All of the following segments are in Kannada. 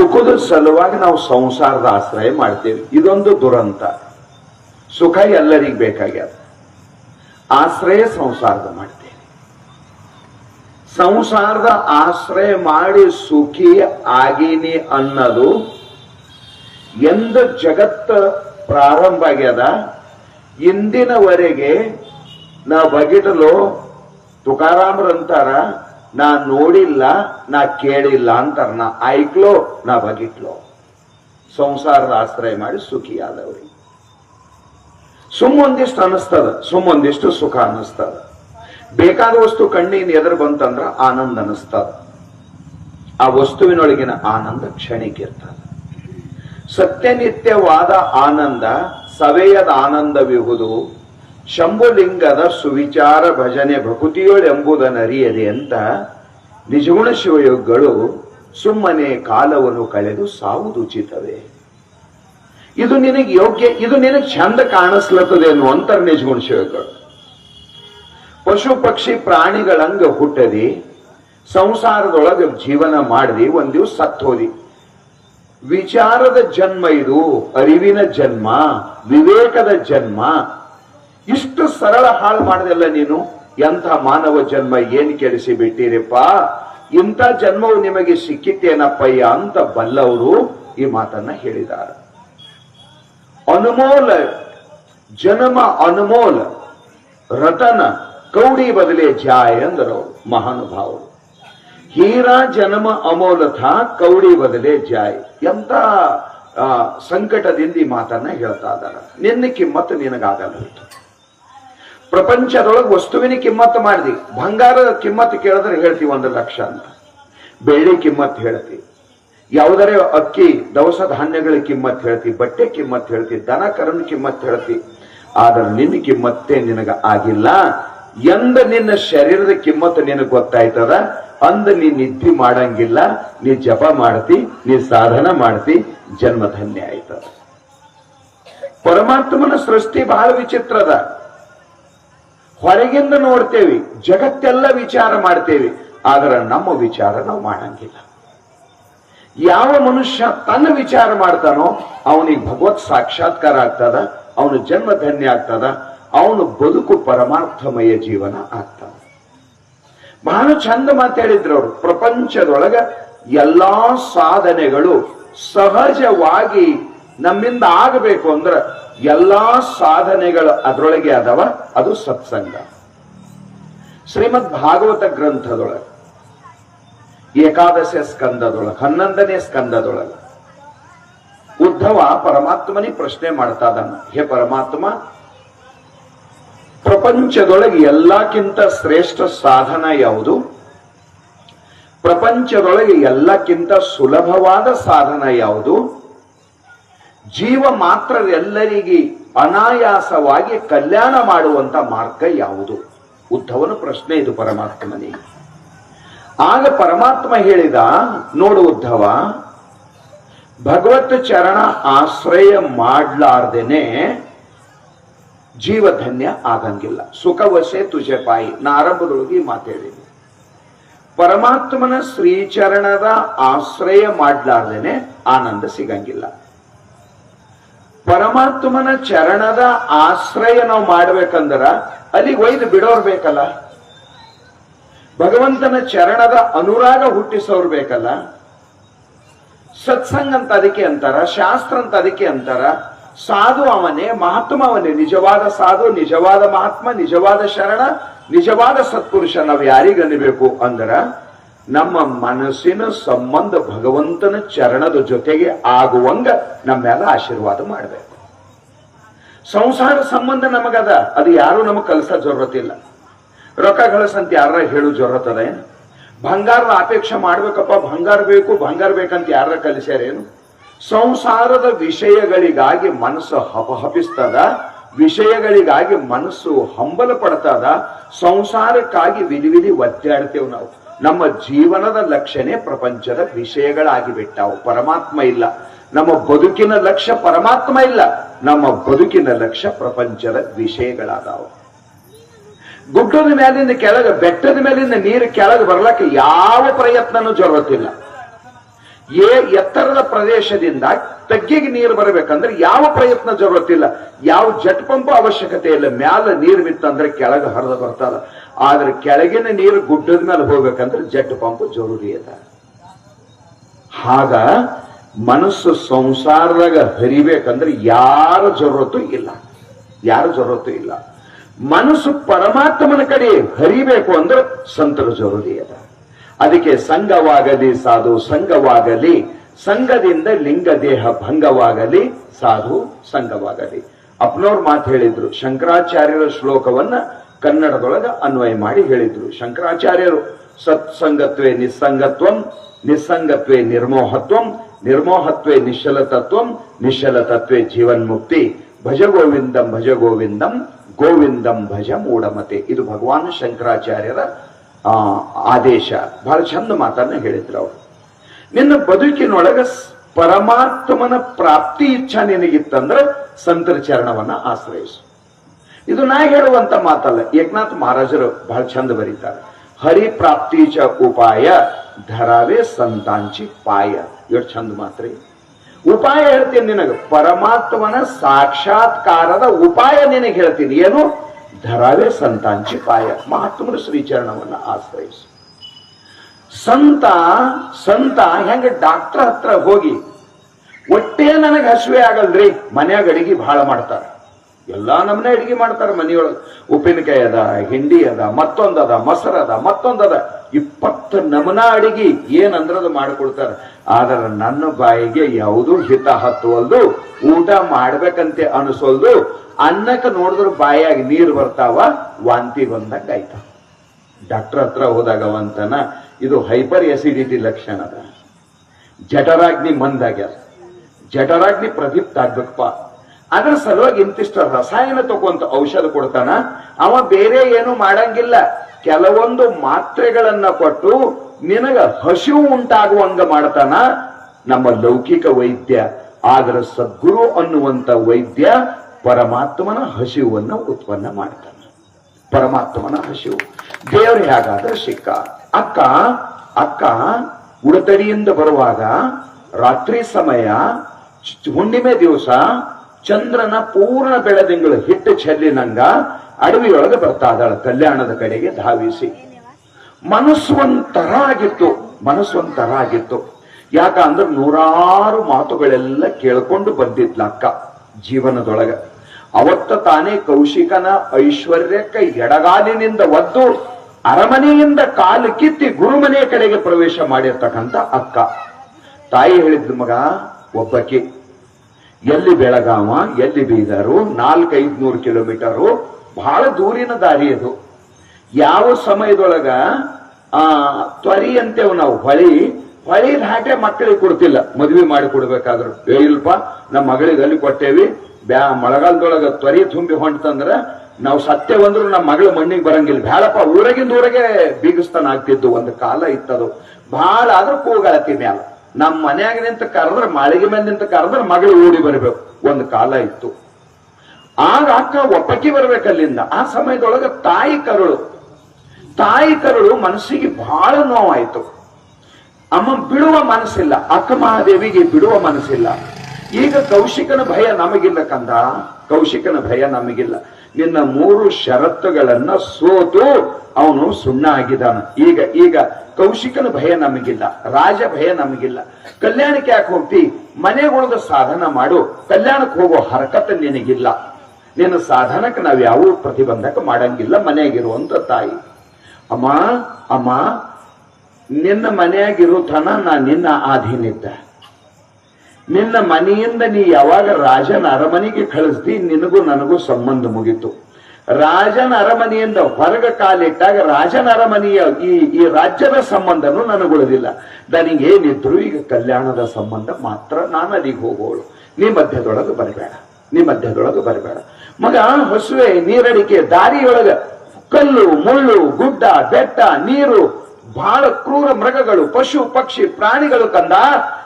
ಸುಖದ ಸಲುವಾಗಿ ನಾವು ಸಂಸಾರದ ಆಶ್ರಯ ಮಾಡ್ತೇವೆ. ಇದೊಂದು ದುರಂತ. ಸುಖ ಎಲ್ಲರಿಗೂ ಬೇಕಾಗ್ಯದ. ಆಶ್ರಯ ಸಂಸಾರದ ಮಾಡ್ತೇವೆ. ಸಂಸಾರದ ಆಶ್ರಯ ಮಾಡಿ ಸುಖಿ ಆಗೀನಿ ಅನ್ನೋದು ಎಂದ ಜಗತ್ತ ಪ್ರಾರಂಭ ಆಗ್ಯದ. ಇಂದಿನವರೆಗೆ ನಾ ಬಗೆಟಲು ತುಕಾರಾಮ್ರಂತಾರ ನಾ ನೋಡಿಲ್ಲ, ನಾ ಕೇಳಿಲ್ಲ ಅಂತಾರ. ನಾ ಐಕ್ಲೋ ನಾ ಬಗಿಟ್ಲೋ. ಸಂಸಾರದ ಆಶ್ರಯ ಮಾಡಿ ಸುಖಿಯಾದವ್ರಿ. ಸುಮ್ಮೊಂದಿಷ್ಟು ಅನಿಸ್ತದ ಸುಮ್ಮೊಂದಿಷ್ಟು ಸುಖ ಅನ್ನಿಸ್ತದ. ಬೇಕಾದ ವಸ್ತು ಕಣ್ಣಿನ ಎದುರು ಬಂತಂದ್ರ ಆನಂದ ಅನಿಸ್ತದ ಆ ವಸ್ತುವಿನೊಳಗಿನ ಆನಂದ ಕ್ಷಣಿಕಿರ್ತದ ಸತ್ಯನಿತ್ಯವಾದ ಆನಂದ, ಸವೆಯದ ಆನಂದವಿಹುದು ಶಂಭುಲಿಂಗದ ಸುವಿಚಾರ ಭಜನೆ ಭಕುತಿಯೋಳೆಂಬುದನ್ನರಿಯದೆ ಅಂತ ನಿಜಗುಣ ಶಿವಯೋಗಗಳು ಸುಮ್ಮನೆ ಕಾಲವನ್ನು ಕಳೆದು ಸಾವುದುಚಿತವೇ ಇದು ನಿನಗೆ ಯೋಗ್ಯ, ಇದು ನಿನಗೆ ಚಂದ ಕಾಣಿಸ್ಲತ್ತದೆ ಅನ್ನುವಂತರ ನಿಜಗುಣ ಶಿವಗಳು ಪಶು ಪಕ್ಷಿ ಪ್ರಾಣಿಗಳಂಗ ಹುಟ್ಟದಿ, ಸಂಸಾರದೊಳಗೆ ಜೀವನ ಮಾಡದಿ, ಒಂದ್ ದಿವ್ಸ ಸತ್ತೋದಿ ವಿಚಾರದ ಜನ್ಮ ಇದು, ಅರಿವಿನ ಜನ್ಮ, ವಿವೇಕದ ಜನ್ಮ ಇಷ್ಟು ಸರಳ ಹಾಳು ಮಾಡದಲ್ಲ ನೀನು? ಎಂಥ ಮಾನವ ಜನ್ಮ ಏನ್ ಕೆಡಿಸಿ ಬಿಟ್ಟಿರಪ್ಪ ಇಂಥ ಜನ್ಮವು ನಿಮಗೆ ಸಿಕ್ಕಿತ್ತೇನಪ್ಪಯ್ಯ ಅಂತ ಬಲ್ಲವರು ಈ ಮಾತನ್ನ ಹೇಳಿದ್ದಾರೆ. ಅನುಮೋಲ, ಜನ್ಮ ಅನುಮೋಲ, ರತನ ಕೌಡಿ ಬದಲೆ ಜಾಯ್ ಅಂದರು ಮಹಾನುಭಾವರು. ಹೀರಾ ಜನ್ಮ ಅಮೋಲಥ ಕೌಡಿ ಬದಲೆ ಜಾಯ್ ಎಂತ ಸಂಕಟದಿಂದ ಈ ಮಾತನ್ನ ಹೇಳ್ತಾ ಇದ್ದಾರೆ. ನಿನ್ನ ಕಿಮ್ಮತ್ತು ನಿನಗಾಗಲ್ಲ. ಪ್ರಪಂಚದೊಳಗೆ ವಸ್ತುವಿನ ಕಿಮ್ಮತ್ ಮಾಡಿದಿ. ಬಂಗಾರದ ಕಿಮ್ಮತ್ ಕೇಳಿದ್ರೆ ಹೇಳ್ತೀವಿ ಒಂದು ಲಕ್ಷ ಅಂತ. ಬೆಳ್ಳಿ ಕಿಮ್ಮತ್ ಹೇಳ್ತಿ. ಯಾವುದರೇ ಅಕ್ಕಿ, ದವಸ ಧಾನ್ಯಗಳ ಕಿಮ್ಮತ್ ಹೇಳ್ತಿ, ಬಟ್ಟೆ ಕಿಮ್ಮತ್ ಹೇಳ್ತಿ, ದನ ಕರನ್ ಕಿಮ್ಮತ್ ಹೇಳ್ತಿ. ಆದ್ರೆ ನಿನ್ನ ಕಿಮ್ಮತ್ತೇ ನಿನಗ ಆಗಿಲ್ಲ. ಎಂದ ನಿನ್ನ ಶರೀರದ ಕಿಮ್ಮತ್ ನಿನಗೆ ಗೊತ್ತಾಯ್ತದ? ಅಂದ ನೀ ನಿದ್ದಿ ಮಾಡಂಗಿಲ್ಲ, ನೀ ಜಪ ಮಾಡ್ತಿ, ನೀ ಸಾಧನ ಮಾಡ್ತಿ, ಜನ್ಮಧನ್ಯ ಆಯ್ತದ. ಪರಮಾತ್ಮನ ಸೃಷ್ಟಿ ಬಹಳ ವಿಚಿತ್ರದ. ಹೊರಗಿಂದ ನೋಡ್ತೇವೆ, ಜಗತ್ತೆಲ್ಲ ವಿಚಾರ ಮಾಡ್ತೇವೆ, ಆದರೆ ನಮ್ಮ ವಿಚಾರ ನಾವು ಮಾಡಂಗಿಲ್ಲ. ಯಾವ ಮನುಷ್ಯ ತನ್ನ ವಿಚಾರ ಮಾಡ್ತಾನೋ, ಅವನಿಗೆ ಭಗವತ್ ಸಾಕ್ಷಾತ್ಕಾರ ಆಗ್ತದ, ಅವನು ಜನ್ಮ ಧನ್ಯ ಆಗ್ತದ, ಅವನು ಬದುಕು ಪರಮಾರ್ಥಮಯ ಜೀವನ ಆಗ್ತದ. ಬಹಳ ಚಂದ ಮಾತಾಡಿದ್ರು ಅವರು. ಪ್ರಪಂಚದೊಳಗ ಎಲ್ಲಾ ಸಾಧನೆಗಳು ಸಹಜವಾಗಿ ನಮ್ಮಿಂದ ಆಗಬೇಕು ಅಂದ್ರ ಎಲ್ಲಾ ಸಾಧನೆಗಳು ಅದರೊಳಗೆ ಅದವ ಅದು ಸತ್ಸಂಗ. ಶ್ರೀಮದ್ ಭಾಗವತ ಗ್ರಂಥದೊಳಗೆ, ಏಕಾದಶ ಸ್ಕಂದದೊಳಗೆ, ಹನ್ನೊಂದನೇ ಸ್ಕಂದದೊಳಗೆ ಉದ್ಧವ ಪರಮಾತ್ಮನಿ ಪ್ರಶ್ನೆ ಮಾಡ್ತಾ ಅದನ್ನು ಹೇ ಪರಮಾತ್ಮ, ಪ್ರಪಂಚದೊಳಗೆ ಎಲ್ಲಕ್ಕಿಂತ ಶ್ರೇಷ್ಠ ಸಾಧನ ಯಾವುದು? ಪ್ರಪಂಚದೊಳಗೆ ಎಲ್ಲಕ್ಕಿಂತ ಸುಲಭವಾದ ಸಾಧನ ಯಾವುದು? ಜೀವ ಮಾತ್ರ ಎಲ್ಲರಿಗೆ ಅನಾಯಾಸವಾಗಿ ಕಲ್ಯಾಣ ಮಾಡುವಂತ ಮಾರ್ಗ ಯಾವುದು? ಉದ್ಧವನ ಪ್ರಶ್ನೆ ಇದು ಪರಮಾತ್ಮನಿಗೆ ಆಗ ಪರಮಾತ್ಮ ಹೇಳಿದ, ನೋಡು ಉದ್ಧವ, ಭಗವತ್ ಚರಣ ಆಶ್ರಯ ಮಾಡ್ಲಾರ್ದೇನೆ ಜೀವಧನ್ಯ ಆಗಂಗಿಲ್ಲ. ಸುಖವಶೆ ತುಜೆ ಪಾಯಿ. ನಾ ಆರಂಭದೊಳಗೆ ಈ ಮಾತು ಹೇಳಿದೆ. ಪರಮಾತ್ಮನ ಶ್ರೀಚರಣದ ಆಶ್ರಯ ಮಾಡ್ಲಾರ್ದೇನೆ ಆನಂದ ಸಿಗಂಗಿಲ್ಲ. ಪರಮಾತ್ಮನ ಚರಣದ ಆಶ್ರಯ ನಾವು ಮಾಡ್ಬೇಕಂದ್ರ ಅಲ್ಲಿಗೆ ಒಯ್ದು ಬಿಡೋರ್ ಬೇಕಲ್ಲ? ಭಗವಂತನ ಚರಣದ ಅನುರಾಗ ಹುಟ್ಟಿಸೋರ್ ಬೇಕಲ್ಲ? ಸತ್ಸಂಗ ಅಂತ ಅದಕ್ಕೆ ಅಂತಾರ, ಶಾಸ್ತ್ರ ಅಂತ ಅದಕ್ಕೆ ಅಂತಾರ, ಸಾಧು ಅವನೇ, ಮಹಾತ್ಮ ಅವನೇ, ನಿಜವಾದ ಸಾಧು, ನಿಜವಾದ ಮಹಾತ್ಮ, ನಿಜವಾದ ಶರಣ, ನಿಜವಾದ ಸತ್ಪುರುಷ ನಾವು ಯಾರಿಗನ್ನಬೇಕು ಅಂದ್ರ ನಮ್ಮ ಮನಸ್ಸಿನ ಸಂಬಂಧ ಭಗವಂತನ ಚರಣದ ಜೊತೆಗೆ ಆಗುವಂಗ ನಮ್ಮೆಲ್ಲ ಆಶೀರ್ವಾದ ಮಾಡಬೇಕು. ಸಂಸಾರ ಸಂಬಂಧ ನಮಗದ, ಅದು ಯಾರು ನಮಗ್ ಕಲ್ಸ ಜರುರತಿಲ್ಲ ರೊಕ್ಕ ಗಳಿಸಂತ ಯಾರ ಹೇಳು ಜರುರತದ ಏನು? ಬಂಗಾರದ ಅಪೇಕ್ಷೆ ಮಾಡ್ಬೇಕಪ್ಪ, ಬಂಗಾರ ಬೇಕು, ಬಂಗಾರ ಬೇಕಂತ ಯಾರ ಕಲಿಸ್ಯಾರೇನು ಸಂಸಾರದ ವಿಷಯಗಳಿಗಾಗಿ ಮನಸ್ಸು ಹಪಹಪಿಸ್ತದ, ವಿಷಯಗಳಿಗಾಗಿ ಮನಸ್ಸು ಹಂಬಲ ಪಡ್ತದ, ಸಂಸಾರಕ್ಕಾಗಿ ವಿಧಿ ವಿಧಿ ಒದ್ದಾಡ್ತೇವೆ ನಾವು. ನಮ್ಮ ಜೀವನದ ಲಕ್ಷ್ಯನೇ ಪ್ರಪಂಚದ ವಿಷಯಗಳಾಗಿ ಬಿಟ್ಟಾವು. ಪರಮಾತ್ಮ ಇಲ್ಲ. ನಮ್ಮ ಬದುಕಿನ ಲಕ್ಷ್ಯ ಪರಮಾತ್ಮ ಇಲ್ಲ. ನಮ್ಮ ಬದುಕಿನ ಲಕ್ಷ್ಯ ಪ್ರಪಂಚದ ವಿಷಯಗಳಾದವು. ಗುಡ್ಡದ ಮೇಲಿಂದ ಕೆಳಗೆ, ಬೆಟ್ಟದ ಮೇಲಿಂದ ನೀರು ಕೆಳಗೆ ಬರ್ಲಕ್ಕೆ ಯಾವ ಪ್ರಯತ್ನನೂ ಜರುಗುತ್ತಿಲ್ಲ. ಏ ಎತ್ತರದ ಪ್ರದೇಶದಿಂದ ತಗ್ಗಿಗೆ ನೀರು ಬರಬೇಕಂದ್ರೆ ಯಾವ ಪ್ರಯತ್ನ ಜರುಗುತ್ತಿಲ್ಲ. ಯಾವ ಜಟ್ ಪಂಪ್ ಅವಶ್ಯಕತೆ ಇಲ್ಲ. ಮ್ಯಾಲ ನೀರು ಬಿತ್ತಂದ್ರೆ ಕೆಳಗೆ ಹರಿದು ಬರ್ತದ. ಆದ್ರೆ ಕೆಳಗಿನ ನೀರು ಗುಡ್ಡದ ಮೇಲೆ ಹೋಗ್ಬೇಕಂದ್ರೆ ಜಟ್ ಪಂಪ್ ಜರುರಿ ಅದ ಆಗ ಮನಸ್ಸು ಸಂಸಾರದಾಗ ಹರಿಬೇಕಂದ್ರೆ ಯಾರ ಜರುರತ್ತು ಇಲ್ಲ. ಯಾರ ಜರುರತ್ತು ಇಲ್ಲ. ಮನಸ್ಸು ಪರಮಾತ್ಮನ ಕಡೆ ಹರಿಬೇಕು ಅಂದ್ರೆ ಸಂತರ ಜರುರಿ ಅದ. ಅದಕ್ಕೆ ಸಂಘವಾಗಲಿ ಸಾಧು, ಸಂಘವಾಗಲಿ. ಸಂಘದಿಂದ ಲಿಂಗ ದೇಹ ಭಂಗವಾಗಲಿ, ಸಾಧು, ಸಂಘವಾಗಲಿ. ಅಪ್ನೋರ್ ಮಾತು ಹೇಳಿದ್ರು, ಶಂಕರಾಚಾರ್ಯರ ಶ್ಲೋಕವನ್ನ ಕನ್ನಡದೊಳಗ ಅನ್ವಯ ಮಾಡಿ ಹೇಳಿದ್ರು. ಶಂಕರಾಚಾರ್ಯರು, ಸತ್ಸಂಗತ್ವೇ ನಿಸ್ಸಂಗತ್ವಂ, ನಿಸ್ಸಂಗತ್ವೇ ನಿರ್ಮೋಹತ್ವಂ ನಿರ್ಮೋಹತ್ವೇ ನಿಶ್ಚಲತತ್ವಂ ಜೀವನ್ ಮುಕ್ತಿ ಭಜ ಗೋವಿಂದಂ ಭಜ ಗೋವಿಂದಂ ಗೋವಿಂದಂ ಭಜ ಮೂಢಮತೆ. ಇದು ಭಗವಾನ್ ಶಂಕರಾಚಾರ್ಯರ ಆದೇಶ. ಬಹಳ ಚಂದ ಮಾತನ್ನ ಹೇಳಿದ್ರು ಅವರು. ನಿನ್ನ ಬದುಕಿನೊಳಗ ಪರಮಾತ್ಮನ ಪ್ರಾಪ್ತಿ ಇಚ್ಛಾ ನಿನಗಿತ್ತಂದ್ರೆ ಸಂತರ ಚರಣವನ್ನ ಆಶ್ರಯಿಸು. ಇದು ನಾ ಹೇಳುವಂತ ಮಾತಲ್ಲ, ಏಕನಾಥ್ ಮಹಾರಾಜರು ಬಹಳ ಚಂದ ಬರೀತಾರೆ. ಹರಿ ಪ್ರಾಪ್ತಿ ಚ ಉಪಾಯ, ಧರಾವೇ ಸಂತಾಂಚಿ ಪಾಯ. ಎಷ್ಟು ಚಂದ ಮಾತ್ರ. ಉಪಾಯ ಹೇಳ್ತೀನಿ ನಿನಗೆ. ಪರಮಾತ್ಮನ ಸಾಕ್ಷಾತ್ಕಾರದ ಉಪಾಯ ನಿನಗೆ ಹೇಳ್ತೀನಿ. ಏನು? ಧರಾವೆ ಸಂತಾಂಚಿ ಪಾಯ. ಮಹಾತ್ಮರ ಶ್ರೀಚರಣವನ್ನ ಆಶ್ರಯಿಸು. ಸಂತ ಸಂತ, ಹೆಂಗ ಡಾಕ್ಟರ್ ಹತ್ರ ಹೋಗಿ, ಒಟ್ಟೇ ನನಗೆ ಹಸುವೆ ಆಗಲ್ರಿ. ಮನ್ಯಾಗ ಅಡಿಗೆ ಭಾಳ ಮಾಡ್ತಾರೆ. ಎಲ್ಲಾ ನಮ್ಮನೆ ಅಡಿಗೆ ಮಾಡ್ತಾರೆ ಮನೆಯೊಳಗೆ. ಉಪ್ಪಿನಕಾಯಿ ಅದ, ಹಿಂಡಿ ಅದ ಮತ್ತೊಂದದ ಮೊಸರದ ಮತ್ತೊಂದದ ಇಪ್ಪತ್ತು ನಮನ ಅಡಿಗೆ ಅದು ಮಾಡ್ಕೊಡ್ತಾರ. ಆದ್ರೆ ನನ್ನ ಬಾಯಿಗೆ ಯಾವುದೂ ಹಿತ ಹತ್ತುವಲ್ದು, ಊಟ ಮಾಡ್ಬೇಕಂತೆ ಅನಿಸೋಲ್ದು, ಅನ್ನಕ್ಕೆ ನೋಡಿದ್ರೆ ಬಾಯಾಗಿ ನೀರು ಬರ್ತಾವ, ವಾಂತಿ ಬಂದಂಗ ಆಯ್ತ. ಡಾಕ್ಟರ್ ಹತ್ರ ಹೋದಾಗ ಅವಂತನ ಇದು ಹೈಪರ್ ಎಸಿಡಿಟಿ ಲಕ್ಷಣ ಅದ. ಜಠರಾಗ್ನಿ ಮಂದಾಗ್ಯಾರ ಜಠರಾಗ್ನಿ ಪ್ರದೀಪ್ತ ಆಗ್ಬೇಕಪ್ಪ. ಅದ್ರ ಸಲುವಾಗಿ ಇಂತಿಷ್ಟ ರಸಾಯನ ತಗೊಂತ ಔಷಧ ಕೊಡ್ತಾನ, ಅವ ಬೇರೆ ಏನು ಮಾಡಂಗಿಲ್ಲ. ಕೆಲವೊಂದು ಮಾತ್ರೆಗಳನ್ನ ಕೊಟ್ಟು ನಿನಗ ಹಸಿವು ಉಂಟಾಗುವಂಗ ಮಾಡ್ತಾನ ನಮ್ಮ ಲೌಕಿಕ ವೈದ್ಯ. ಆದ್ರ ಸದ್ಗುರು ಅನ್ನುವಂತ ವೈದ್ಯ ಪರಮಾತ್ಮನ ಹಸಿವನ್ನು ಉತ್ಪನ್ನ ಮಾಡ್ತಾನ. ಪರಮಾತ್ಮನ ಹಸಿವು. ದೇವರು ಹೇಗಾದ್ರೆ ಸಿಕ್ಕ. ಅಕ್ಕ ಅಕ್ಕ, ಉಡತಡಿಯಿಂದ ಬರುವಾಗ ರಾತ್ರಿ ಸಮಯ, ಹುಣ್ಣಿಮೆ ದಿವಸ ಚಂದ್ರನ ಪೂರ್ಣ ಬೆಳದಿಂಗಳು ಹಿಟ್ಟು ಚೆಲ್ಲಿನಂಗ ಅಡವಿಯೊಳಗೆ ಬರ್ತಾ ಇದ್ದಾಳೆ. ಕಲ್ಯಾಣದ ಕಡೆಗೆ ಧಾವಿಸಿ. ಮನಸ್ಸು ಒಂಥರ ಆಗಿತ್ತು ಮನಸ್ಸು ಒಂಥರ ಆಗಿತ್ತು ಯಾಕಂದ್ರೆ ನೂರಾರು ಮಾತುಗಳೆಲ್ಲ ಕೇಳ್ಕೊಂಡು ಬಂದಿದ್ಲ ಅಕ್ಕ ಜೀವನದೊಳಗ. ಅವತ್ತ ತಾನೇ ಕೌಶಿಕನ ಐಶ್ವರ್ಯಕ್ಕೆ ಎಡಗಾಲಿನಿಂದ ಒದ್ದು ಅರಮನೆಯಿಂದ ಕಾಲು ಕಿತ್ತಿ ಗುರುಮನೆಯ ಕಡೆಗೆ ಪ್ರವೇಶ ಮಾಡಿರ್ತಕ್ಕಂಥ ಅಕ್ಕ. ತಾಯಿ ಹೇಳಿದ್ ಮಗ, ಒಬ್ಬಕಿ. ಎಲ್ಲಿ ಬೆಳಗಾವ, ಎಲ್ಲಿ ಬೀದರು ನಾಲ್ಕೈದು ನೂರು ಕಿಲೋಮೀಟರು ಬಹಳ ದೂರಿನ ದಾರಿ ಅದು ಯಾವ ಸಮಯದೊಳಗ ಆ ತ್ವರಿ ನಾವು ಹೊಳಿ ಹೊಳಿ ಹಾಟೆ ಮಕ್ಕಳಿಗೆ ಕೊಡ್ತಿಲ್ಲ. ಮದ್ವಿ ಮಾಡಿ ಕೊಡ್ಬೇಕಾದ್ರು. ಏ ಇಲ್ಪ ನಮ್ಮ ಮಗಳಿಗೆ ಅಲ್ಲಿ ಕೊಟ್ಟೇವಿ. ಬ್ಯಾ, ಮಳೆಗಾಲದೊಳಗ ತ್ವರಿ ತುಂಬಿ ಹೊಂಟಂದ್ರ ನಾವು ಸತ್ಯವಂದ್ರು ನಮ್ಮ ಮಗಳು ಮಣ್ಣಿಗೆ ಬರಂಗಿಲ್ಲ. ಬ್ಯಾಳಪ್ಪ ಊರಾಗಿಂದ ಊರಾಗೆ ಬೀಗಸ್ತಾನ ಆಗ್ತಿದ್ದು ಒಂದು ಕಾಲ ಇತ್ತದು. ಬಹಳ ಆದ್ರೂ ಕೂಗಾಳತಿ ಮ್ಯಾಲ. ನಮ್ಮ ಮನ್ಯಾಗ ನಿಂತ ಕರೆದ್ರೆ, ಮಾಳಿಗೆ ಮೇಲೆ ನಿಂತ ಕರೆದ್ರೆ ಮಗಳು ಓಡಿ ಬರಬೇಕು. ಒಂದು ಕಾಲ ಇತ್ತು. ಆಗ ಅಕ್ಕ ಒಪ್ಪಕ್ಕಿ ಬರ್ಬೇಕಲ್ಲಿಂದ. ಆ ಸಮಯದೊಳಗ ತಾಯಿ ಕರುಳು. ತಾಯಿ ಕರಳು ಮನಸ್ಸಿಗೆ ಬಹಳ ನೋವಾಯಿತು. ಅಮ್ಮ ಬಿಡುವ ಮನಸ್ಸಿಲ್ಲ ಅಕ್ಕ ಮಹಾದೇವಿಗೆ ಬಿಡುವ ಮನಸ್ಸಿಲ್ಲ. ಈಗ ಕೌಶಿಕನ ಭಯ ನಮಗಿಲ್ಲ ಕಂದ. ಕೌಶಿಕನ ಭಯ ನಮಗಿಲ್ಲ. ನಿನ್ನ ಮೂರು ಷರತ್ತುಗಳನ್ನ ಸೋತು ಅವನು ಸುಣ್ಣ ಆಗಿದ್ದಾನ ಈಗ ಈಗ ಕೌಶಿಕನ ಭಯ ನಮಗಿಲ್ಲ, ರಾಜ ಭಯ ನಮಗಿಲ್ಲ. ಕಲ್ಯಾಣಕ್ಕೆ ಯಾಕೆ ಹೋಗ್ತಿ? ಮನೆಗೊಳದ ಸಾಧನ ಮಾಡು. ಕಲ್ಯಾಣಕ್ಕೆ ಹೋಗೋ ಹರಕತ್ ನಿನಗಿಲ್ಲ. ನಿನ್ನ ಸಾಧನಕ್ಕೆ ನಾವು ಯಾವ ಪ್ರತಿಬಂಧಕ ಮಾಡಂಗಿಲ್ಲ ಮನೆಯಾಗಿರುವಂತ ತಾಯಿ. ಅಮ್ಮ ಅಮ್ಮ, ನಿನ್ನ ಮನೆಯಾಗಿರೋ ತನ ನಾ ನಿನ್ನ ಆಧೀನಿದ್ದೆ ನಿನ್ನ ಮನೆಯಿಂದ ನೀ ಯಾವಾಗ ರಾಜನ ಅರಮನೆಗೆ ಕಳಿಸ್ದಿ, ನಿನಗೂ ನನಗೂ ಸಂಬಂಧ ಮುಗಿತು. ರಾಜನ ಅರಮನೆಯಿಂದ ಹೊರಗ ಕಾಲಿಟ್ಟಾಗ ರಾಜನ ಅರಮನೆಯ ಈ ಈ ರಾಜ್ಯದ ಸಂಬಂಧನೂ ನನಗುಳಿದಿಲ್ಲ ನನಗೇನಿದ್ರು ಈಗ ಕಲ್ಯಾಣದ ಸಂಬಂಧ ಮಾತ್ರ ನಾನು ಅಲ್ಲಿಗೆ ಹೋಗೋಳು. ನೀ ಮಧ್ಯದೊಳಗೆ ಬರಬೇಡ, ನೀ ಮಧ್ಯದೊಳಗೆ ಬರಬೇಡ. ಮಗ, ಹೊಸುವೆ, ನೀರಡಿಕೆ, ದಾರಿಯೊಳಗ ಕಲ್ಲು, ಮುಳ್ಳು, ಗುಡ್ಡ, ಬೆಟ್ಟ, ನೀರು, ಬಹಳ ಕ್ರೂರ ಮೃಗಗಳು, ಪಶು, ಪಕ್ಷಿ, ಪ್ರಾಣಿಗಳು ಕಂದ,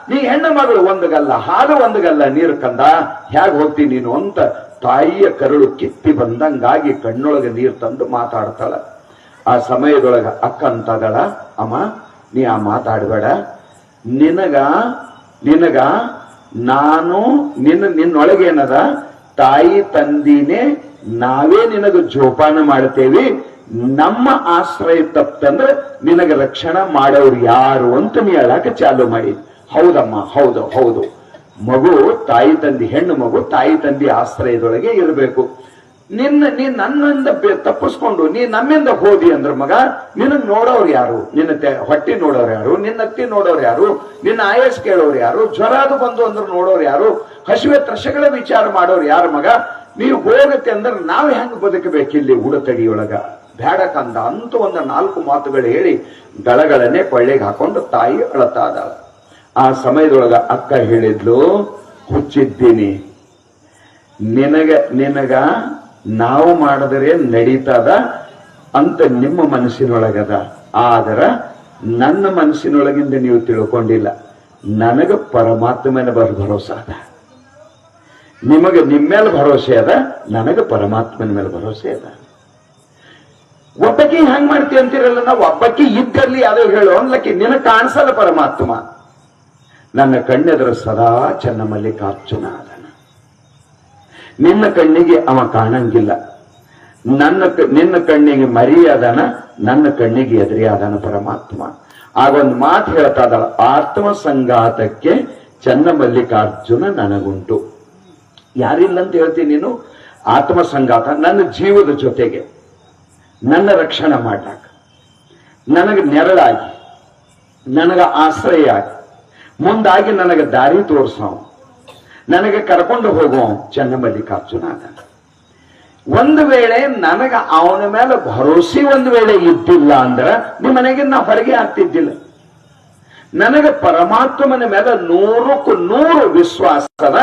ನೀ ಹೆಣ್ಣು ಮಗಳು ಒಂದು ಗಲ್ಲ ಹಾಲು ಒಂದು ಗಲ್ಲ ನೀರು ಕಂದ ಹೇಗ್ ಹೋಗ್ತೀನಿ ನೀನು ಅಂತ ತಾಯಿಯ ಕರುಳು ಕಿತ್ತಿ ಬಂದಂಗಾಗಿ ಕಣ್ಣೊಳಗೆ ನೀರು ತಂದು ಮಾತಾಡ್ತಾಳ. ಆ ಸಮಯದೊಳಗ ಅಕ್ಕ ಅಂತದಳ, ಅಮ್ಮ, ನೀ ಆ ಮಾತಾಡಬೇಡ. ನಿನಗ ನಿನಗ, ನಾನು ನಿನ್ನ, ನಿನ್ನೊಳಗೇನದ? ತಾಯಿ ತಂದಿನೇ ನಾವೇ ನಿನಗ ಜೋಪಾನ ಮಾಡ್ತೇವಿ. ನಮ್ಮ ಆಶ್ರಯ ತಪ್ಪಂದ್ರೆ ನಿನಗ ರಕ್ಷಣೆ ಮಾಡೋರು ಯಾರು ಅಂತ ನೀ ಹೇಳಕ್ಕೆ ಚಾಲು ಮಾಡಿ. ಹೌದಮ್ಮ, ಹೌದು ಹೌದು. ಮಗು ತಾಯಿ ತಂದಿ, ಹೆಣ್ಣು ಮಗು ತಾಯಿ ತಂದಿ ಆಶ್ರಯದೊಳಗೆ ಇರಬೇಕು. ನಿನ್ನ, ನೀ ನನ್ನಿಂದ ತಪ್ಪಿಸ್ಕೊಂಡು, ನೀ ನಮ್ಮಿಂದ ಹೋದಿ ಅಂದ್ರ ಮಗ ನಿನ್ನ ನೋಡೋರು ಯಾರು? ನಿನ್ನ ಹೊಟ್ಟೆ ನೋಡೋರು ಯಾರು? ನಿನ್ನ ಅತ್ತಿ ನೋಡೋರು ಯಾರು? ನಿನ್ನ ಆಯಸ್ ಕೇಳೋರು ಯಾರು? ಜ್ವರ ಅದು ಬಂದು ಅಂದ್ರೆ ನೋಡೋರು ಯಾರು? ಹಸಿವೆ ತ್ರಶಗಳ ವಿಚಾರ ಮಾಡೋರು ಯಾರು ಮಗ? ನೀವು ಹೋಗತ್ತೆ ಅಂದ್ರೆ ನಾವು ಹೆಂಗ್ ಬದುಕಬೇಕಿಲ್ಲಿ ಉಡತಡಿಯೊಳಗ ಬ್ಯಾಡ ಕಂದ, ಅಂತ ಒಂದು ನಾಲ್ಕು ಮಾತುಗಳು ಹೇಳಿ ಗಳಗಳನ್ನೇ ಕೊಳ್ಳೆಗೆ ಹಾಕೊಂಡು ತಾಯಿ ಅಳತಾ ಇದ್ದಾಳ ಆ ಸಮಯದೊಳಗ ಅಕ್ಕ ಹೇಳಿದ್ಲು, ಹುಚ್ಚಿದ್ದೀನಿ. ನಿನಗ ನಿನಗ ನಾವು ಮಾಡಿದರೆ ನಡೀತದ ಅಂತ ನಿಮ್ಮ ಮನಸ್ಸಿನೊಳಗದ. ಆದರ ನನ್ನ ಮನಸ್ಸಿನೊಳಗಿಂದ ನೀವು ತಿಳ್ಕೊಂಡಿಲ್ಲ. ನನಗ ಬರ ಭರೋಸಾ ಅದ. ನಿಮಗೆ ನಿಮ್ಮ ಮೇಲೆ ಅದ, ನನಗೆ ಪರಮಾತ್ಮನ ಮೇಲೆ ಭರೋಸೆ ಅದ. ಒಬ್ಬಕ್ಕೆ ಹೆಂಗ್ ಮಾಡ್ತೀವಿ ಅಂತೀರಲ್ಲ, ನಾವು ಒಬ್ಬಕ್ಕೆ ಇದ್ದಲ್ಲಿ ಯಾವ್ದೋ ಹೇಳು ಅನ್ಲಕ್ಕೆ, ನಿನಗೆ ಕಾಣಿಸಲ್ಲ ಪರಮಾತ್ಮ. ನನ್ನ ಕಣ್ಣೆದುರು ಸದಾ ಚೆನ್ನಮಲ್ಲಿ ಕಾರ್ಚುನ ಅದನ ನಿನ್ನ ಕಣ್ಣಿಗೆ ಅವ ಕಾಣಂಗಿಲ್ಲ. ನನ್ನ ನಿನ್ನ ಕಣ್ಣಿಗೆ ಮರಿಯಾದನ, ನನ್ನ ಕಣ್ಣಿಗೆ ಎದುರಿಯಾದನ ಪರಮಾತ್ಮ. ಆಗೊಂದು ಮಾತು ಹೇಳ್ತಾ ಇದ್ದಾಳ ಆತ್ಮ ಸಂಘಾತಕ್ಕೆ ಚೆನ್ನ ಮಲ್ಲಿಕಾರ್ಜುನ ನನಗುಂಟು. ಯಾರಿಲ್ಲ ಅಂತ ಹೇಳ್ತೀನಿ ನೀನು? ಆತ್ಮ ಸಂಘಾತ ನನ್ನ ಜೀವದ ಜೊತೆಗೆ. ನನ್ನ ರಕ್ಷಣೆ ಮಾಡ್ಲಾಕ. ನನಗೆ ನೆರಳಾಗಿ, ನನಗ ಆಶ್ರಯ ಆಗಿ, ಮುಂದಾಗಿ ನನಗೆ ದಾರಿ ತೋರ್ಸವ ನನಗೆ ಕರ್ಕೊಂಡು ಹೋಗೋ ಚನ್ನಮಲ್ಲಿಕಾರ್ಜುನ ಅದ ಒಂದು ವೇಳೆ ನನಗ ಅವನ ಮೇಲೆ ಭರೋಸೆ ಒಂದು ವೇಳೆ ಇದ್ದಿಲ್ಲ ಅಂದ್ರ ನಿಮ್ಮ ಮನೆಗೆ ನಾ ಹೊರಗೆ ಆಗ್ತಿದ್ದಿಲ್ಲ. ನನಗೆ ಪರಮಾತ್ಮನ ಮೇಲೆ ನೂರಕ್ಕೂ ನೂರು ವಿಶ್ವಾಸದ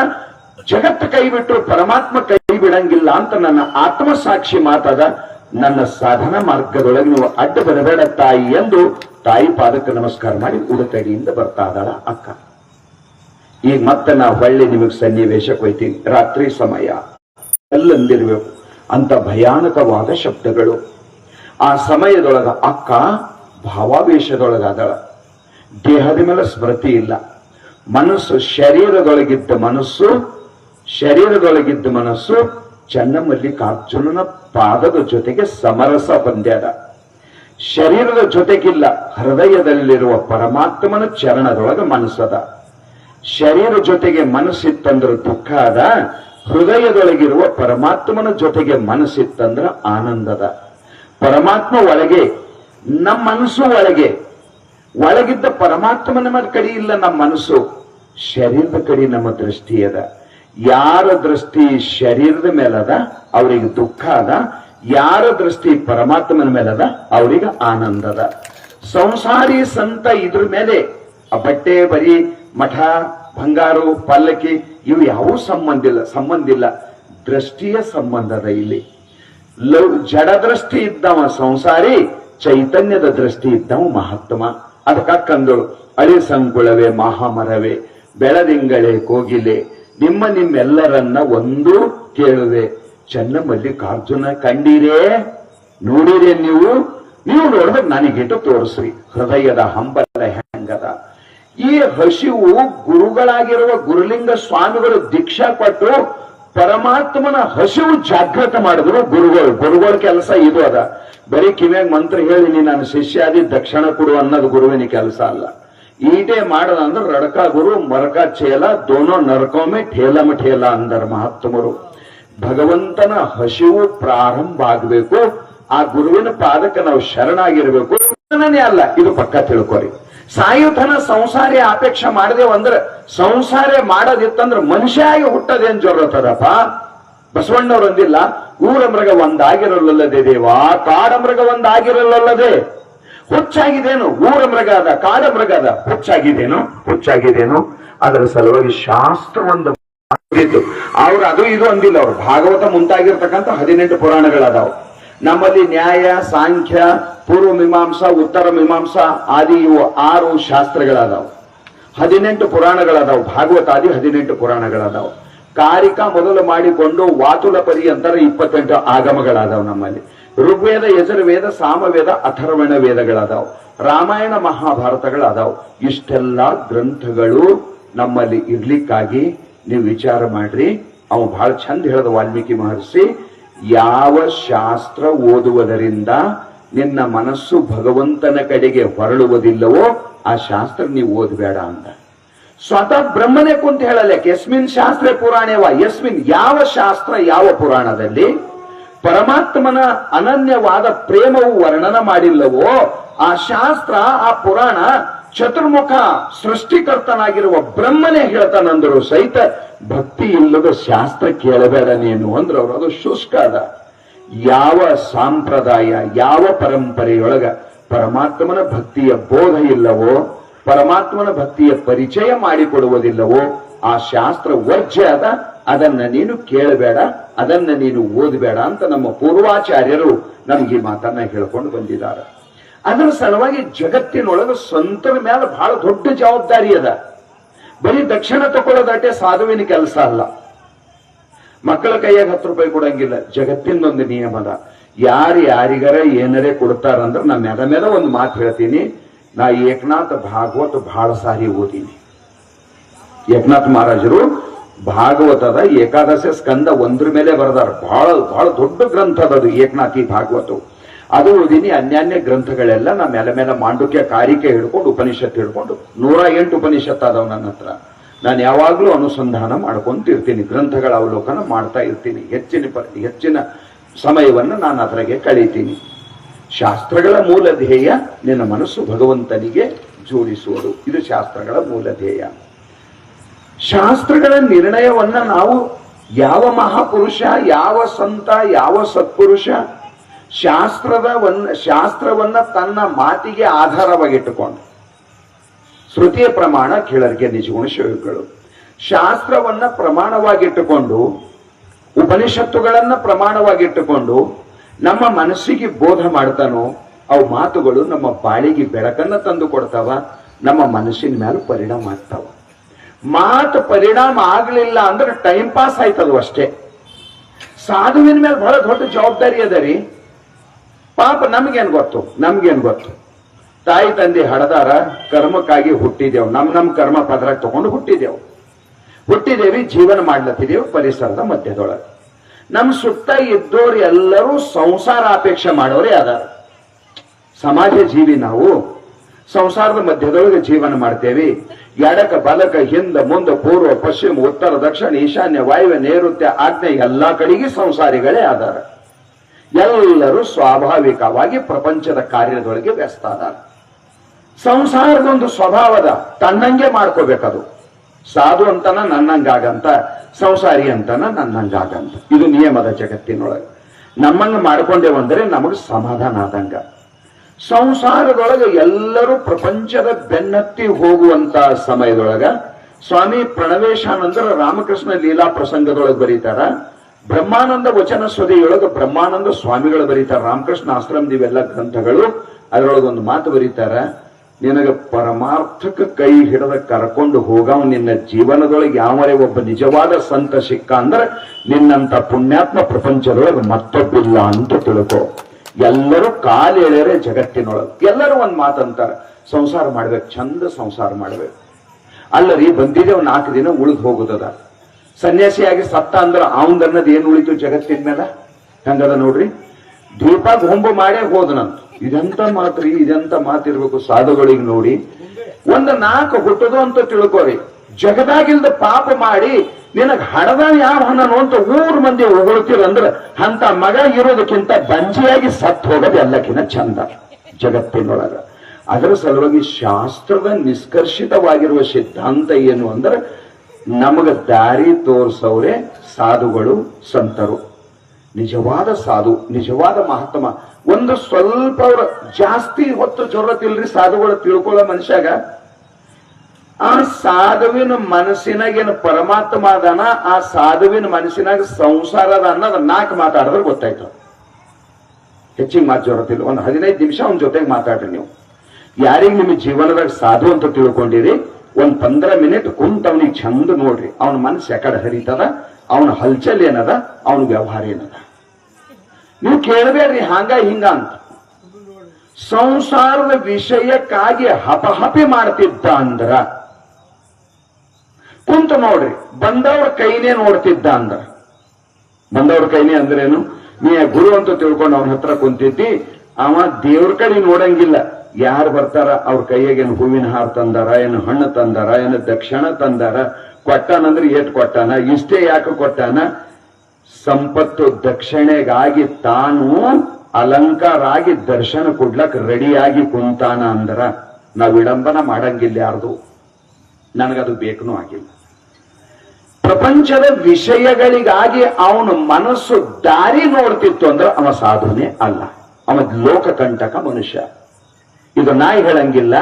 ಜಗತ್ತು ಕೈ ಬಿಟ್ಟು ಪರಮಾತ್ಮ ಕೈ ಬಿಡಂಗಿಲ್ಲ ಅಂತ ನನ್ನ ಆತ್ಮ ಸಾಕ್ಷಿ ಮಾತದ, ನನ್ನ ಸಾಧನ ಮಾರ್ಗದೊಳಗೆ ನೀವು ಅಡ್ಡ ಬರಬೇಡ ತಾಯಿ ಎಂದು ತಾಯಿ ಪಾದಕ್ಕೆ ನಮಸ್ಕಾರ ಮಾಡಿ ಉಡತಡಿಯಿಂದ ಬರ್ತಾ ಇದ್ದಾಳ ಅಕ್ಕ. ಈಗ ಮತ್ತೆ ನಾವು ಹೊಳ್ಳಿ ನಿಮಗೆ ಸನ್ನಿವೇಶಕ್ಕೆ ಹೋಯ್ತೀವಿ ರಾತ್ರಿ ಸಮಯ. ಎಲ್ಲಂದಿರಬೇಕು ಅಂತ ಭಯಾನಕವಾದ ಶಬ್ದಗಳು. ಆ ಸಮಯದೊಳಗ ಅಕ್ಕ ಭಾವಾವೇಶದೊಳಗಾದಳ. ದೇಹದ ಮೇಲೆ ಸ್ಮೃತಿ ಇಲ್ಲ. ಮನಸ್ಸು ಶರೀರದೊಳಗಿದ್ದ ಮನಸ್ಸು ಶರೀರದೊಳಗಿದ್ದ ಮನಸ್ಸು ಚನ್ನಮಲ್ಲಿಕಾರ್ಜುನನ ಪಾದದ ಜೊತೆಗೆ ಸಮರಸ ಹೊಂದ್ಯದ. ಶರೀರದ ಜೊತೆಗಿಲ್ಲ, ಹೃದಯದಲ್ಲಿರುವ ಪರಮಾತ್ಮನ ಚರಣದೊಳಗ ಮನಸ್ಸದ. ಶರೀರ ಜೊತೆಗೆ ಮನಸ್ಸಿತ್ತಂದ್ರೆ ದುಃಖ ಅದ, ಹೃದಯದೊಳಗಿರುವ ಪರಮಾತ್ಮನ ಜೊತೆಗೆ ಮನಸ್ಸಿತ್ತಂದ್ರ ಆನಂದದ ಪರಮಾತ್ಮ ಒಳಗೆ, ನಮ್ಮ ಮನಸ್ಸು ಒಳಗೆ, ಒಳಗಿದ್ದ ಪರಮಾತ್ಮನ ಕಡಿ ಇಲ್ಲ, ನಮ್ಮ ಮನಸ್ಸು, ಶರೀರದ ಕಡೆ ನಮ್ಮ ದೃಷ್ಟಿ ಅದ. ಯಾರ ದೃಷ್ಟಿ ಶರೀರದ ಮೇಲದ ಅವರಿಗೆ ದುಃಖ ಅದ. ಯಾರ ದೃಷ್ಟಿ ಪರಮಾತ್ಮನ ಮೇಲದ ಅವರಿಗೆ ಆನಂದದ ಸಂಸಾರಿ ಸಂತ ಇದ್ರ ಮೇಲೆ, ಆ ಬಟ್ಟೆ ಬರಿ ಮಠ, ಬಂಗಾರು, ಪಲ್ಲಕ್ಕಿ, ಇವು ಯಾವ ಸಂಬಂಧ ಇಲ್ಲ ಸಂಬಂಧ ಇಲ್ಲ. ದೃಷ್ಟಿಯ ಸಂಬಂಧದ ಇಲ್ಲಿ. ಜಡ ದೃಷ್ಟಿ ಇದ್ದವ ಸಂಸಾರಿ, ಚೈತನ್ಯದ ದೃಷ್ಟಿ ಇದ್ದವ ಮಹಾತ್ಮ. ಅದಕ್ಕಂದಳು ಅಳಿ ಸಂಕುಳವೇ, ಮಹಾಮರವೇ, ಬೆಳದಿಂಗಳೇ, ಕೋಗಿಲೆ, ನಿಮ್ಮ ನಿಮ್ಮೆಲ್ಲರನ್ನ ಒಂದು ಕೇಳುವೆ ಚೆನ್ನ ಮಲ್ಲಿಕಾರ್ಜುನ ಕಂಡೀರೇ? ನೋಡಿರೇ ನೀವು? ನೀವು ನೋಡಿದ್ರೆ ನನಗಿಟ್ಟು ತೋರಿಸ್ರಿ. ಹೃದಯದ ಹಂಬಲ ಹೆಂಗದ? ಈ ಹಸಿವು ಗುರುಗಳಾಗಿರುವ ಗುರುಲಿಂಗ ಸ್ವಾಮಿಗಳು ದೀಕ್ಷಾ ಕೊಟ್ಟು ಪರಮಾತ್ಮನ ಹಸಿವು ಜಾಗೃತ ಮಾಡಿದ್ರು ಗುರುಗಳು. ಗುರುಗಳ ಕೆಲಸ ಇದು ಅದ. ಬರೀ ಕಿವ್ಯಾಗ ಮಂತ್ರ ಹೇಳಿ ನೀ ನಾನು ಶಿಷ್ಯ ಆದಿ ದಕ್ಷಿಣ ಕೊಡು ಅನ್ನೋದು ಗುರುವಿನ ಕೆಲಸ ಅಲ್ಲ. ಮಾಡದ ಅಂದ್ರೆ ರಡಕ ಗುರು, ಮರಕ ಚೇಲ ದೋನೋ ನರಕೋಮೆ ಠೇಲಮ ಠೇಲ ಅಂದರು ಮಹಾತ್ಮರು. ಭಗವಂತನ ಹಸಿವು ಪ್ರಾರಂಭ ಆಗಬೇಕು. ಆ ಗುರುವಿನ ಪಾದಕ್ಕೆ ನಾವು ಶರಣಾಗಿರ್ಬೇಕು. ಅಲ್ಲ, ಇದು ಪಕ್ಕ ತಿಳ್ಕೊರಿ. ಸಾಯುಧನ ಸಂಸಾರಿ ಅಪೇಕ್ಷೆ ಅಂದ್ರೆ ಸಂಸಾರ ಮಾಡೋದಿತ್ತಂದ್ರೆ ಮನುಷ್ಯ ಆಗಿ ಹುಟ್ಟದೇನ್ ಜೊರತದಪ್ಪ ಬಸವಣ್ಣವ್ರು ಅಂದಿಲ್ಲ ಊರ ಮೃಗ ಒಂದಾಗಿರಲ್ಲದೆ ದೇವಾ ಕಾಡ ಮೃಗ ಒಂದಾಗಿರಲಲ್ಲದೆ. ಹುಚ್ಚಾಗಿದೇನು ಊರ ಮೃಗ ಅದ ಕಾಡ ಮೃಗ ಅದ. ಹುಚ್ಚಾಗಿದೇನು ಹುಚ್ಚಾಗಿದೇನು ಅದರ ಸಲುವಾಗಿ ಶಾಸ್ತ್ರ ಒಂದು ಅವ್ರು ಅದು ಇದು ಅಂದಿಲ್ಲ, ಅವ್ರು ಭಾಗವತ ಮುಂತಾಗಿರ್ತಕ್ಕಂಥ ಹದಿನೆಂಟು ಪುರಾಣಗಳದಾವು. ನಮ್ಮಲ್ಲಿ ನ್ಯಾಯ, ಸಾಂಖ್ಯ, ಪೂರ್ವ ಮೀಮಾಂಸಾ, ಉತ್ತರ ಮೀಮಾಂಸಾ ಆದಿ ಇವು ಆರು ಶಾಸ್ತ್ರಗಳದಾವು. ಹದಿನೆಂಟು ಪುರಾಣಗಳದಾವು. ಭಾಗವತ ಆದಿ ಹದಿನೆಂಟು ಪುರಾಣಗಳದಾವು. ಕಾರಿಕ ಮೊದಲು ಮಾಡಿಕೊಂಡು ವಾತುಲ ಪರ್ಯಂತರ ಇಪ್ಪತ್ತೆಂಟು ಆಗಮಗಳಾದವು ನಮ್ಮಲ್ಲಿ. ಋಗ್ವೇದ, ಯಜುರ್ವೇದ, ಸಾಮವೇದ, ಅಥರ್ವಣ ವೇದಗಳದಾವು. ರಾಮಾಯಣ ಮಹಾಭಾರತಗಳು ಅದಾವ ಇಷ್ಟೆಲ್ಲ ಗ್ರಂಥಗಳು ನಮ್ಮಲ್ಲಿ ಇರ್ಲಿಕ್ಕಾಗಿ ನೀವು ವಿಚಾರ ಮಾಡ್ರಿ. ಅವು ಬಹಳ ಚಂದ ಹೇಳದ ವಾಲ್ಮೀಕಿ ಮಹರ್ಷಿ. ಯಾವ ಶಾಸ್ತ್ರ ಓದುವುದರಿಂದ ನಿನ್ನ ಮನಸ್ಸು ಭಗವಂತನ ಕಡೆಗೆ ಹೊರಳುವುದಿಲ್ಲವೋ, ಆ ಶಾಸ್ತ್ರ ನೀವು ಓದಬೇಡ ಅಂತ. ಸ್ವತಃ ಬ್ರಹ್ಮನೇ ಕುಂತ ಹೇಳಲ್ಲ ಯಸ್ಮಿನ್ ಶಾಸ್ತ್ರ ಪುರಾಣವ, ಯಸ್ಮಿನ್ ಯಾವ ಶಾಸ್ತ್ರ ಯಾವ ಪುರಾಣದಲ್ಲಿ? ಪರಮಾತ್ಮನ ಅನನ್ಯವಾದ ಪ್ರೇಮವು ವರ್ಣನ ಮಾಡಿಲ್ಲವೋ, ಆ ಶಾಸ್ತ್ರ, ಆ ಪುರಾಣ ಚತುರ್ಮುಖ ಸೃಷ್ಟಿಕರ್ತನಾಗಿರುವ ಬ್ರಹ್ಮನೇ ಹೇಳ್ತಾನಂದರು ಸಹಿತ ಭಕ್ತಿ ಇಲ್ಲದ ಶಾಸ್ತ್ರ ಕೇಳಬೇಡ ನೀನು ಅಂದ್ರೆ ಅವರು. ಅದು ಶುಷ್ಕ ಅದ ಯಾವ ಸಾಂಪ್ರದಾಯ, ಯಾವ ಪರಂಪರೆಯೊಳಗ ಪರಮಾತ್ಮನ ಭಕ್ತಿಯ ಬೋಧ ಇಲ್ಲವೋ, ಪರಮಾತ್ಮನ ಭಕ್ತಿಯ ಪರಿಚಯ ಮಾಡಿಕೊಡುವುದಿಲ್ಲವೋ, ಆ ಶಾಸ್ತ್ರ ವರ್ಜ್ಯ ಅದ. ಅದನ್ನ ನೀನು ಕೇಳಬೇಡ, ಅದನ್ನ ನೀನು ಓದಬೇಡ ಅಂತ ನಮ್ಮ ಪೂರ್ವಾಚಾರ್ಯರು ನಮ್ಗೆ ಈ ಮಾತನ್ನ ಹೇಳ್ಕೊಂಡು ಬಂದಿದ್ದಾರೆ. ಅದರ ಸಲುವಾಗಿ ಜಗತ್ತಿನೊಳಗೆ ಸ್ವಂತರ ಮೇಲೆ ಬಹಳ ದೊಡ್ಡ ಜವಾಬ್ದಾರಿ ಅದ. ಬರೀ ದಕ್ಷಿಣ ತಗೊಳ್ಳೋದಾಟೆ ಸಾಧುವಿನ ಕೆಲಸ ಅಲ್ಲ. ಮಕ್ಕಳ ಕೈಯಾಗ ಹತ್ತು ರೂಪಾಯಿ ಕೊಡಂಗಿಲ್ಲ. ಜಗತ್ತಿನೊಂದು ನಿಯಮ ಅದ. ಯಾರು ಯಾರಿಗಾರ ಏನರೇ ಕೊಡ್ತಾರಂದ್ರೆ ನಾ ಮೆದ ಮೇಲೆ ಒಂದು ಮಾತು ಹೇಳ್ತೀನಿ. ನಾ ಏಕನಾಥ್ ಭಾಗವತ್ ಬಹಳ ಸಾರಿ ಓದೀನಿ. ಏಕನಾಥ ಮಹಾರಾಜರು ಭಾಗವತದ ಏಕಾದಶಿ ಸ್ಕಂದ ಒಂದ್ರ ಮೇಲೆ ಬರೆದಾರ. ಬಹಳ ಬಹಳ ದೊಡ್ಡ ಗ್ರಂಥ ಅದು ಏಕನಾಥಿ ಭಾಗವತ ಅದು ಓದಿನಿ ಅನ್ಯಾನ್ಯ ಗ್ರಂಥಗಳೆಲ್ಲ ನಾ ಮೇಲೆ ಮೇಲೆ ಮಾಂಡುಕ್ಯ ಕಾರಿಕೆ ಹಿಡ್ಕೊಂಡು ಉಪನಿಷತ್ ಹಿಡ್ಕೊಂಡು ನೂರ ಎಂಟು ಉಪನಿಷತ್ ಅದಾವ ನನ್ನ ಹತ್ರ. ನಾನು ಯಾವಾಗಲೂ ಅನುಸಂಧಾನ ಮಾಡ್ಕೊಂತಿರ್ತೀನಿ, ಗ್ರಂಥಗಳ ಅವಲೋಕನ ಮಾಡ್ತಾ ಇರ್ತೀನಿ. ಹೆಚ್ಚಿನ ಹೆಚ್ಚಿನ ಸಮಯವನ್ನು ನಾನು ಅದರಾಗೆ ಕಳೀತೀನಿ. ಶಾಸ್ತ್ರಗಳ ಮೂಲ ಧ್ಯೇಯ ನಿನ್ನ ಮನಸ್ಸು ಭಗವಂತನಿಗೆ ಜೋಡಿಸುವುದು. ಇದು ಶಾಸ್ತ್ರಗಳ ಮೂಲ ಧ್ಯೇಯ. ಶಾಸ್ತ್ರಗಳ ನಿರ್ಣಯವನ್ನ ನಾವು ಯಾವ ಮಹಾಪುರುಷ, ಯಾವ ಸಂತ, ಯಾವ ಸತ್ಪುರುಷ ಶಾಸ್ತ್ರದ ಒಂದು ಶಾಸ್ತ್ರವನ್ನ ತನ್ನ ಮಾತಿಗೆ ಆಧಾರವಾಗಿಟ್ಟುಕೊಂಡು. ಶ್ರುತಿಯ ಪ್ರಮಾಣ ಕೇಳರಿಗೆ ನಿಜಗುಣ ಶಿವಗಳು ಶಾಸ್ತ್ರವನ್ನ ಪ್ರಮಾಣವಾಗಿಟ್ಟುಕೊಂಡು, ಉಪನಿಷತ್ತುಗಳನ್ನ ಪ್ರಮಾಣವಾಗಿಟ್ಟುಕೊಂಡು, ನಮ್ಮ ಮನಸ್ಸಿಗೆ ಬೋಧ ಮಾಡ್ತಾನೋ, ಅವು ಮಾತುಗಳು ನಮ್ಮ ಬಾಳಿಗೆ ಬೆಳಕನ್ನ ತಂದು ಕೊಡ್ತಾವ, ನಮ್ಮ ಮನಸ್ಸಿನ ಮೇಲೆ ಪರಿಣಾಮ ಆಗ್ತಾವ. ಮಾತು ಪರಿಣಾಮ ಆಗಲಿಲ್ಲ ಅಂದ್ರೆ ಟೈಮ್ ಪಾಸ್ ಆಯ್ತದು ಅಷ್ಟೇ. ಸಾಧುವಿನ ಮೇಲೆ ಬಹಳ ದೊಡ್ಡ ಜವಾಬ್ದಾರಿ ಅದ ರೀ. ಪಾಪ ನಮ್ಗೇನ್ ಗೊತ್ತು? ನಮ್ಗೇನ್ ಗೊತ್ತು? ತಾಯಿ ತಂದೆ ಹಡದಾರ, ಕರ್ಮಕ್ಕಾಗಿ ಹುಟ್ಟಿದೆವು. ನಮ್ ನಮ್ ಕರ್ಮ ಪದರ ತಗೊಂಡು ಹುಟ್ಟಿದೆವು. ಹುಟ್ಟಿದೇವಿ ಜೀವನ ಮಾಡ್ಲತ್ತಿದೆವು ಪರಿಸರದ ಮಧ್ಯದೊಳಗೆ. ನಮ್ ಸುತ್ತ ಇದ್ದವ್ರು ಎಲ್ಲರೂ ಸಂಸಾರ ಅಪೇಕ್ಷೆ ಮಾಡೋರೇ ಅದಾರ. ಸಮಾಜ ಜೀವಿ ನಾವು. ಸಂಸಾರದ ಮಧ್ಯದೊಳಗೆ ಜೀವನ ಮಾಡ್ತೇವೆ. ಎಡಕ, ಬಲಕ, ಹಿಂದ, ಮುಂದ, ಪೂರ್ವ, ಪಶ್ಚಿಮ, ಉತ್ತರ, ದಕ್ಷಿಣ, ಈಶಾನ್ಯ, ವಾಯುವ್ಯ, ನೈಋತ್ಯ ಆಗ್ನೇಯ ಎಲ್ಲಾ ಕಡೆಗೆ ಸಂಸಾರಿಗಳೇ ಆಧಾರ ಎಲ್ಲರೂ ಸ್ವಾಭಾವಿಕವಾಗಿ ಪ್ರಪಂಚದ ಕಾರ್ಯದೊಳಗೆ ವ್ಯಸ್ತ ಅದಾರ. ಸಂಸಾರದೊಂದು ಸ್ವಭಾವದ ತನ್ನಂಗೆ ಮಾಡ್ಕೋಬೇಕದು. ಸಾಧು ಅಂತನ ನನ್ನಂಗಾಗಂತ, ಸಂಸಾರಿ ಅಂತನ ನನ್ನಂಗಾಗಂತ. ಇದು ನಿಯಮದ ಜಗತ್ತಿನೊಳಗೆ. ನಮ್ಮನ್ನು ಮಾಡ್ಕೊಂಡೇವಂದ್ರೆ ನಮಗೆ ಸಮಾಧಾನ ಆದಂಗ. ಸಂಸಾರದೊಳಗೆ ಎಲ್ಲರೂ ಪ್ರಪಂಚದ ಬೆನ್ನತ್ತಿ ಹೋಗುವಂತ ಸಮಯದೊಳಗ ಸ್ವಾಮಿ ಪ್ರಣವೇಶಾನಂದರ ರಾಮಕೃಷ್ಣ ಲೀಲಾ ಪ್ರಸಂಗದೊಳಗೆ ಬರೀತಾರ. ಬ್ರಹ್ಮಾನಂದ ವಚನ ಸ್ವದೆಯೊಳಗೆ ಬ್ರಹ್ಮಾನಂದ ಸ್ವಾಮಿಗಳು ಬರೀತಾರೆ, ರಾಮಕೃಷ್ಣ ಆಶ್ರಮದ ಇವೆಲ್ಲ ಗ್ರಂಥಗಳು, ಅದರೊಳಗೊಂದು ಮಾತು ಬರೀತಾರ, ನಿನಗ ಪರಮಾರ್ಥಕ ಕೈ ಹಿಡದ ಕರ್ಕೊಂಡು ಹೋಗವ್ ನಿನ್ನ ಜೀವನದೊಳಗೆ ಯಾವರೇ ಒಬ್ಬ ನಿಜವಾದ ಸಂತ ಸಿಕ್ಕ ಅಂದ್ರೆ ನಿನ್ನಂತ ಪುಣ್ಯಾತ್ಮ ಪ್ರಪಂಚದೊಳಗೆ ಮತ್ತೊಬ್ಬಿಲ್ಲ ಅಂತ ತಿಳ್ಕೊ. ಎಲ್ಲರೂ ಕಾಲೆಳೆಯರೆ ಜಗತ್ತಿನೊಳಗೆ. ಎಲ್ಲರೂ ಒಂದ್ ಮಾತಂತಾರ ಸಂಸಾರ ಮಾಡ್ಬೇಕು ಚಂದ ಸಂಸಾರ ಮಾಡ್ಬೇಕು. ಅಲ್ಲರಿ ಬಂದಿದ್ದೇವ್ ನಾಲ್ಕು ದಿನ ಉಳಿದು ಹೋಗುದದ. ಸನ್ಯಾಸಿಯಾಗಿ ಸತ್ತ ಅಂದ್ರ ಅನ್ನೋದು ಏನು ಉಳಿತು ಜಗತ್ತಿನ ಮೇಲೆ? ಹಂಗದ ನೋಡ್ರಿ. ದೀಪ ಗೊಂಬು ಮಾಡೇ ಹೋದನಂತ ಇದೆಂತ ಮಾತ್ರಿ ಇದೆಂತ ಮಾತಿರ್ಬೇಕು ಸಾಧುಗಳಿಗೆ ನೋಡಿ. ಒಂದು ನಾಲ್ಕು ಹುಟ್ಟದು ಅಂತ ತಿಳ್ಕೋರಿ. ಜಗದಾಗಿಲ್ದ ಪಾಪ ಮಾಡಿ, ನಿನಗ್ ಹಣದ ಯಾವ ಹಣನು ಅಂತ ಊರ್ ಮಂದಿ ಹೊಗಳ್ತೀರಂದ್ರ ಅಂತ ಮಗ ಇರೋದಕ್ಕಿಂತ ಬಂಜಿಯಾಗಿ ಸತ್ ಹೋಗೋದು ಎಲ್ಲಕ್ಕಿಂತ ಚಂದ ಜಗತ್ತಿನೊಳಗ. ಅದರ ಸಲುವಾಗಿ ಶಾಸ್ತ್ರದ ನಿಷ್ಕರ್ಷಿತವಾಗಿರುವ ಸಿದ್ಧಾಂತ ಏನು ಅಂದ್ರೆ ನಮಗ ದಾರಿ ತೋರಿಸೋರೆ ಸಾಧುಗಳು ಸಂತರು. ನಿಜವಾದ ಸಾಧು, ನಿಜವಾದ ಮಹಾತ್ಮ. ಒಂದು ಸ್ವಲ್ಪ ಜಾಸ್ತಿ ಹೊತ್ತು ಜೊರತಿಲ್ರಿ ಸಾಧುಗಳು ತಿಳ್ಕೊಳ್ಳೋ ಮನುಷ್ಯಾಗ. ಆ ಸಾಧುವಿನ ಮನಸ್ಸಿನಾಗ ಏನು ಪರಮಾತ್ಮ ಅದಾನ, ಆ ಸಾಧುವಿನ ಮನಸ್ಸಿನಾಗ ಸಂಸಾರ ಅದ ಅನ್ನೋದು ನಾಲ್ಕು ಮಾತಾಡಿದ್ರೆ ಗೊತ್ತಾಯ್ತು. ಹೆಚ್ಚಿಗೆ ಮಾತು ಜೊರತಿಲ್ಲ ಒಂದು ಹದಿನೈದು ನಿಮಿಷ ಅವನ ಜೊತೆಗೆ ಮಾತಾಡ್ರಿ ನೀವು. ಯಾರಿಗೆ ನಿಮ್ಮ ಜೀವನದಾಗ ಸಾಧು ಅಂತ ತಿಳ್ಕೊಂಡಿರಿ? ಒಂದ್ ಪಂದ್ರ ಮಿನಿಟ್ ಕುಂತ ಅವನಿಗೆ ಚಂದ ನೋಡ್ರಿ. ಅವನ ಮನಸ್ಸು ಯಾಕಡೆ ಹರಿತದ, ಅವನ ಹಲ್ಚಲ್ ಏನದ, ಅವನ ವ್ಯವಹಾರ ಏನದ. ನೀವು ಕೇಳಬೇಡ್ರಿ, ಹಾಂಗ ಹಿಂಗ ಅಂತ. ಸಂಸಾರದ ವಿಷಯಕ್ಕಾಗಿ ಹಪಹಪಿ ಮಾಡ್ತಿದ್ದ ಅಂದ್ರ, ಕುಂತ ನೋಡ್ರಿ, ಬಂದವ್ರ ಕೈನೇ ನೋಡ್ತಿದ್ದ ಅಂದ್ರ. ಬಂದವ್ರ ಕೈನೇ ಅಂದ್ರೇನು? ನೀ ಗುರು ಅಂತ ತಿಳ್ಕೊಂಡು ಅವನ ಹತ್ರ ಕುಂತಿದ್ದಿ, ಅವ ದೇವ್ರ ಕಡೆ ನೋಡಂಗಿಲ್ಲ. ಯಾರು ಬರ್ತಾರ? ಅವ್ರ ಕೈಯಾಗ ಹೂವಿನ ಹಾರ ತಂದಾರ, ಏನು ಹಣ್ಣು ತಂದಾರ, ಏನು ದಕ್ಷಿಣ ತಂದಾರ? ಕೊಟ್ಟಾನಂದ್ರೆ ಏಟ್ ಕೊಟ್ಟಾನ? ಇಷ್ಟೇ ಯಾಕೆ ಕೊಟ್ಟಾನ? ಸಂಪತ್ತು ದಕ್ಷಿಣೆಗಾಗಿ ತಾನು ಅಲಂಕಾರ ಆಗಿ ದರ್ಶನ ಕೊಡ್ಲಕ್ ರೆಡಿಯಾಗಿ ಕುಂತಾನ ಅಂದ್ರ ನಾವು ವಿಡಂಬನ ಮಾಡಂಗಿಲ್ಲ ಯಾರ್ದು. ನನಗದು ಬೇಕನೂ ಆಗಿಲ್ಲ. ಪ್ರಪಂಚದ ವಿಷಯಗಳಿಗಾಗಿ ಅವನ ಮನಸ್ಸು ದಾರಿ ನೋಡ್ತಿತ್ತು ಅಂದ್ರೆ ಅವ ಸಾಧನೆ ಅಲ್ಲ. ಅವ ಲೋಕಕಂಟಕ ಮನುಷ್ಯ. ಇದು ನಾಯಿ ಹೇಳಂಗಿಲ್ಲ.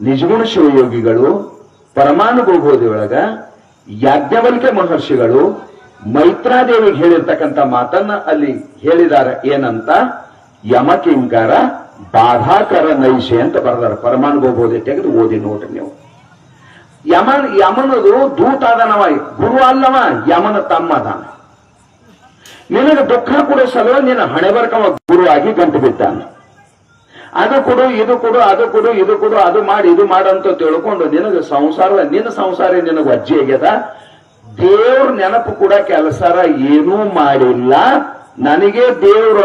ನಿಜಗುಣ ಶಿವಯೋಗಿಗಳು ಪರಮಾನು ಯಾಜ್ಞವಲ್ಕೆ ಮಹರ್ಷಿಗಳು, ಮೈತ್ರಾದೇವಿಗೆ ಹೇಳಿರ್ತಕ್ಕಂಥ ಮಾತನ್ನ ಅಲ್ಲಿ ಹೇಳಿದ್ದಾರೆ ಏನಂತ? ಯಮಕಿಂಕರ ಬಾಧಾಕರ ನೈಷೆ ಅಂತ ಬರ್ದಾರ. ಪರಮಾನುಭೂತಿ ತೆಗೆದು ಓದಿ ನೋಡ್ರಿ ನೀವು. ಯಮ ಯಮನದು ದೂತ ಅದನವ ಗುರು ಅಲ್ಲವ, ಯಮನ ತಮ್ಮ ಅದಾನ ನಿನಗೆ ದುಃಖ ಕೂಡ ಸಲುವ ನಿನ್ನ ಹಣೆ ಬರ್ಕವ ಗುರುವಾಗಿ ಗಂಟು ಬಿದ್ದಾನೆ ಅದು ಕೊಡು, ಇದು ಕೊಡು, ಅದು ಕೊಡು, ಇದು ಕೊಡು, ಅದು ಮಾಡಿ, ಇದು ಮಾಡಂತ ತಿಳ್ಕೊಂಡು ನಿನಗೆ ಸಂಸಾರ, ನಿನ್ನ ಸಂಸಾರ ನಿನಗೆ ಅಜ್ಜಿ ಆಗ್ಯದ? ದೇವ್ರ ನೆನಪು ಕೂಡ ಕೆಲಸರ ಏನೂ ಮಾಡಿಲ್ಲ. ನನಗೆ ದೇವ್ರ